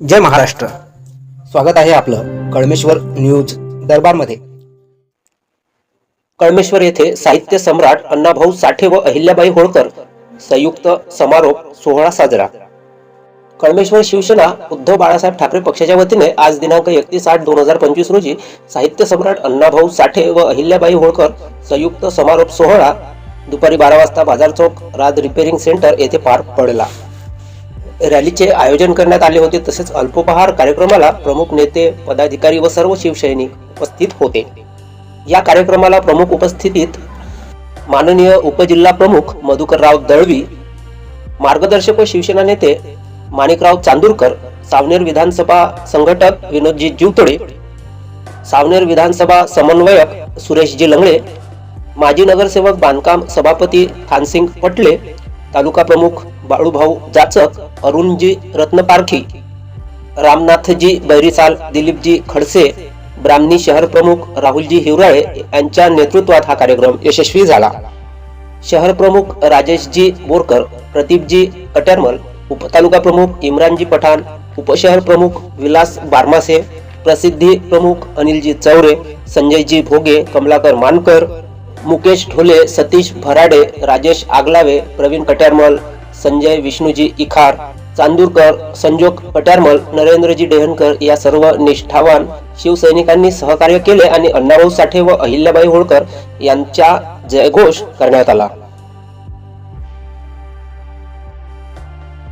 जय महाराष्ट्र. स्वागत आहे आपलं कळमेश्वर न्यूज दरबारमध्ये. कळमेश्वर येथे साहित्य सम्राट अण्णाभाऊ साठे व अहिल्याबाई होळकर संयुक्त समारोप सोहळा साजरा. कळमेश्वर शिवसेना उद्धव बाळासाहेब ठाकरे पक्षाच्या वतीने आज दिनांक एकतीस आठ दोन हजार पंचवीस रोजी साहित्य सम्राट अण्णाभाऊ साठे व अहिल्याबाई होळकर संयुक्त समारोप सोहळा दुपारी बारा वाजता बाजार चौक राज रिपेरिंग सेंटर येथे पार पडला. रॅलीचे आयोजन करण्यात आले होते तसेच अल्पोपहार कार्यक्रमाला प्रमुख नेते पदाधिकारी व सर्व शिवसैनिक उपस्थित होते. या कार्यक्रमाला प्रमुख उपस्थितीत माननीय उपजिल्हा प्रमुख मधुकरराव दळवी मार्गदर्शक व शिवसेना नेते माणिकराव चांदूरकर सावनेर विधानसभा संघटक विनोदजी जीवतोडे सावनेर विधानसभा समन्वयक सुरेशजी लंगळे माजी नगरसेवक बांधकाम सभापती खानसिंग पटले तालुका प्रमुख बाळूभाऊ जाचक अरुणजी रत्नपारखी रामनाथजी बैरीसाल दिलीपजी खडसे ब्राह्मणी शहर प्रमुख राहुलजी हिवराळे यांच्या नेतृत्वात हा कार्यक्रम यशस्वी झाला. शहर प्रमुख राजेशजी बोरकर प्रदीपजी कट्यारमल उपतालुका प्रमुख इम्रानजी पठाण उपशहर प्रमुख विलास बारमासे प्रसिद्धी प्रमुख अनिलजी चौरे संजयजी भोगे कमलाकर मानकर मुकेश ढोले सतीश भराडे राजेश आगलावे प्रवीण कट्यारमल संजय विष्णूजी इखार चांदूरकर संजोग पटारमल नरेंद्रजी डेहनकर या सर्व निष्ठावान शिवसैनिकांनी सहकार्य केले आणि अण्णाभाऊ साठे व अहिल्याबाई होळकर यांच्या जयघोष करण्यात आला.